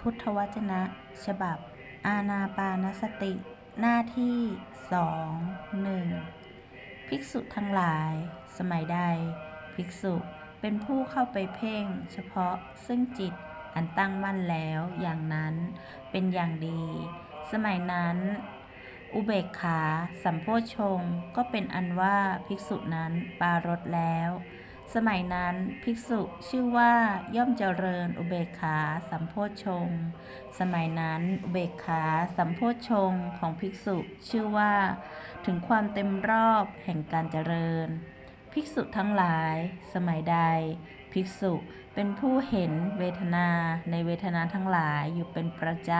พุทธวจนะ ฉบับ อาณาปานสติ หน้าที่สองหนึ่งภิกษุทั้งหลาย สมัยใด ภิกษุเป็นผู้เข้าไปเพ่ง เฉพาะซึ่งจิตอันตั้งมั่นแล้วอย่างนั้นเป็นอย่างดี สมัยนั้น อุเบกขา สัมโพชงก็เป็นอันว่าภิกษุนั้นปรารถแล้ว สมัยนั้นภิกษุชื่อว่าย่อมเจริญอุเบกขาสัมโพชฌงสมัยนั้นอุเบกขาสัมโพชฌงของภิกษุชื่อว่า ถึงความเต็มรอบแห่งการเจริญ ภิกษุทั้งหลาย สมัยใด ภิกษุเป็นผู้เห็นเวทนาในเวทนาทั้งหลายอยู่เป็นประจ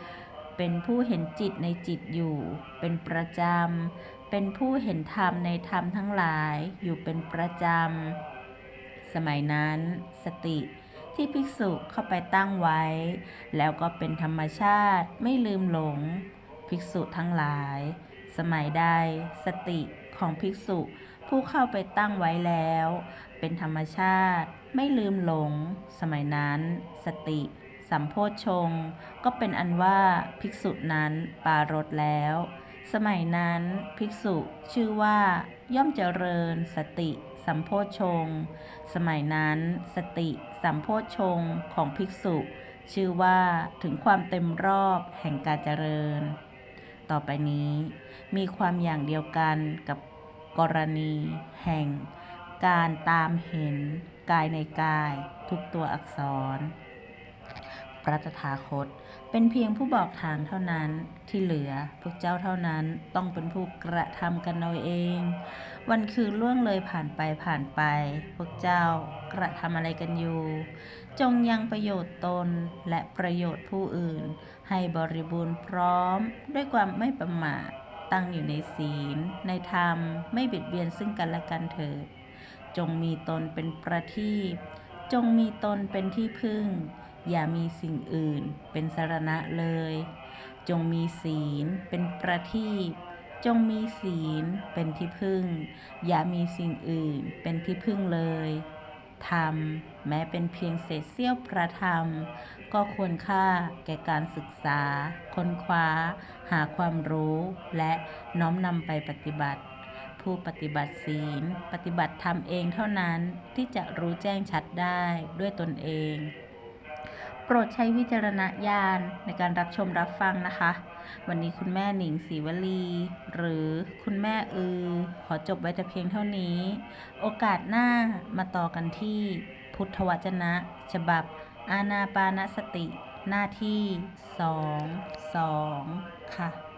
ำ เป็นผู้เห็นจิตในจิตอยู่ เป็นประจำเป็นผู้เห็นธรรมในธรรมทั้งหลายอยู่เป็นประจำ สมัยนั้น สติที่ภิกษุเข้าไปตั้งไว้ แล้วก็เป็นธรรมชาติไม่ลืมหลง ภิกษุทั้งหลาย สมัยใดสติของภิกษุผู้เข้าไปตั้งไว้แล้ว เป็นธรรมชาติไม่ลืมหลง สมัยนั้น สติสัมโพชงก็เป็นอันว่าภิกษุนั้นปารถแล้ว สมัยนั้นภิกษุชื่อว่า ย่อมเจริญ สติสัมโพชฌงสมัยนั้น สติสัมโพชฌงของภิกษุ ชื่อว่าถึงความเต็มรอบแห่งการเจริญ ต่อไปนี้ มีความอย่างเดียวกันกับกรณีแห่ง การตามเห็นกายในกายทุกตัวอักษร พระตถาคต เป็นเพียงผู้บอกทางเท่านั้นที่เหลือพวกเจ้าเท่านั้นต้องเป็นผู้กระทำกันเอาเอง วันคืนล่วงเลยผ่านไปผ่านไป พวกเจ้ากระทำอะไรกันอยู่ จงยังประโยชน์ตนและประโยชน์ผู้อื่น ให้บริบูรณ์พร้อมด้วยความไม่ประมาทตั้งอยู่ในศีล ในธรรมไม่เบียดเบียนซึ่งกันและกันเถิดจงมีตนเป็นประทีปจงมีตนเป็นที่พึ่ง อย่ามีสิ่งอื่นเป็นสารณะเลย จงมีศีลเป็นประทีปจงมีศีลเป็นที่พึ่ง อย่ามีสิ่งอื่นเป็นที่พึ่งเลยธรรมแม้เป็นเพียงเศษเสี้ยวพระธรรม ก็ควรค่าแก่การศึกษา ค้นคว้า หาความรู้ และน้อมนำไปปฏิบัติ ผู้ปฏิบัติศีล ปฏิบัติธรรมเองเท่านั้นที่จะรู้แจ้งชัดได้ด้วยตนเอง รดใช้วิจารณญาณในการรับชมรับฟังนะคะ วันนี้คุณแม่หนิงศรีวลี หรือคุณแม่อือ ขอจบไว้แต่เพียงเท่านี้ โอกาสหน้ามาต่อกันที่พุทธวจนะ ฉบับ อาณาปานสติ หน้าที่สองสองค่ะ